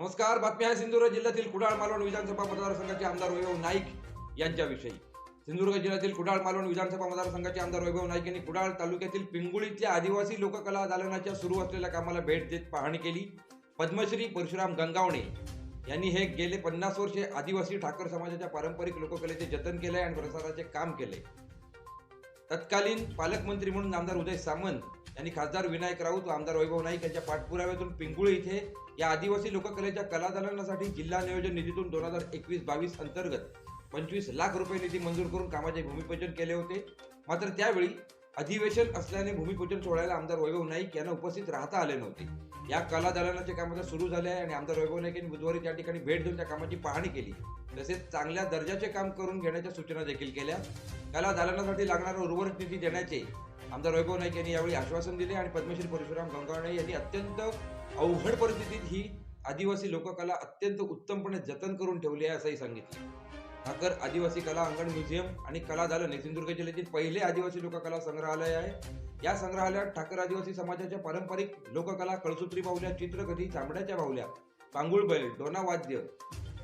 नमस्कार बातमी आहे सिंधुदुर्ग जिल्ह्यातील कुडाळ मालवण विधानसभा मतदारसंघाचे आमदार वैभव नाईक यांच्याविषयी. सिंधुदुर्ग जिल्ह्यातील कुडाळ मालवण विधानसभा मतदारसंघाचे आमदार वैभव नाईक यांनी कुडाळ तालुक्यातील पिंगुळीतल्या आदिवासी लोककला दालनाच्या सुरू असलेल्या कामाला भेट देत पाहणी केली. पद्मश्री परशुराम गंगावणे यांनी हे गेले पन्नास वर्षे आदिवासी ठाकर समाजाच्या पारंपरिक लोककलेचे जतन केले आणि प्रसाराचे काम केले. तत्कालीन पालकमंत्री म्हणून आमदार उदय सामंत यांनी खासदार विनायक राऊत व आमदार वैभव नाईक यांच्या पाठपुराव्यातून पिंगुळी इथे या आदिवासी लोककलेच्या कलादालनासाठी जिल्हा नियोजन निधीतून दोन हजार एकवीस बावीस अंतर्गत पंचवीस लाख रुपये निधी मंजूर करून कामाचे भूमिपूजन केले होते. मात्र त्यावेळी अधिवेशन असल्याने भूमिपूजन सोहळ्याला आमदार वैभव नाईक यांना उपस्थित राहता आले नव्हते. या कला दालनाचे काम आता सुरू झाले आहे आणि आमदार वैभव नाईक यांनी बुधवारी त्या ठिकाणी भेट देऊन त्या कामाची पाहणी केली. तसेच चांगल्या दर्जाचे काम करून घेण्याच्या सूचना देखील केल्या. कला दालनासाठी लागणारा उर्वरित निधी देण्याचे आमदार वैभव नाईक यांनी यावेळी आश्वासन दिले आणि पद्मश्री परशुराम गंगावणे यांनी अत्यंत अवघड परिस्थितीत ही आदिवासी लोककला अत्यंत उत्तमपणे जतन करून ठेवली आहे असंही सांगितलं. ठाकर आदिवासी कला अंगण म्युझियम आणि कला दालन हे सिंधुदुर्ग जिल्ह्यातील पहिले आदिवासी लोककला संग्रहालय आहे. या संग्रहालयात ठाकर आदिवासी समाजाच्या पारंपरिक लोककला कळसूत्री बाहुल्या चित्रकथी चामड्याच्या बाहुल्या पांगुळ बैल डोना वाद्य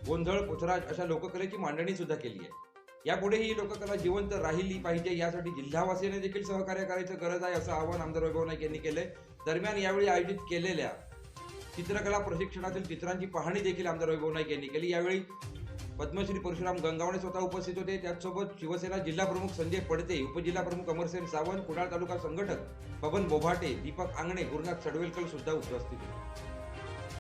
गोंधळ पोथराज अशा लोककलेची मांडणी सुद्धा केली आहे. यापुढे ही लोककला जिवंत राहिली पाहिजे यासाठी जिल्हावासियांनी देखील सहकार्य करायचं गरज आहे असं आवाहन आमदार वैभव नाईक यांनी केलंय. दरम्यान यावेळी आयोजित केलेल्या चित्रकला प्रशिक्षणातील चित्रांची पाहणी देखील आमदार वैभव नाईक यांनी केली. यावेळी पद्मश्री परशुराम गंगावणे स्वतः उपस्थित होते. त्याचसोबत शिवसेना जिल्हा प्रमुख संजय पडते उपजिल्हाप्रमुख अमरसेन सावंत कुडाळ तालुका संघटक पवन बोभाटे दीपक आंगणे गुरुनाथ सडवेलकर सुद्धा उपस्थित होते.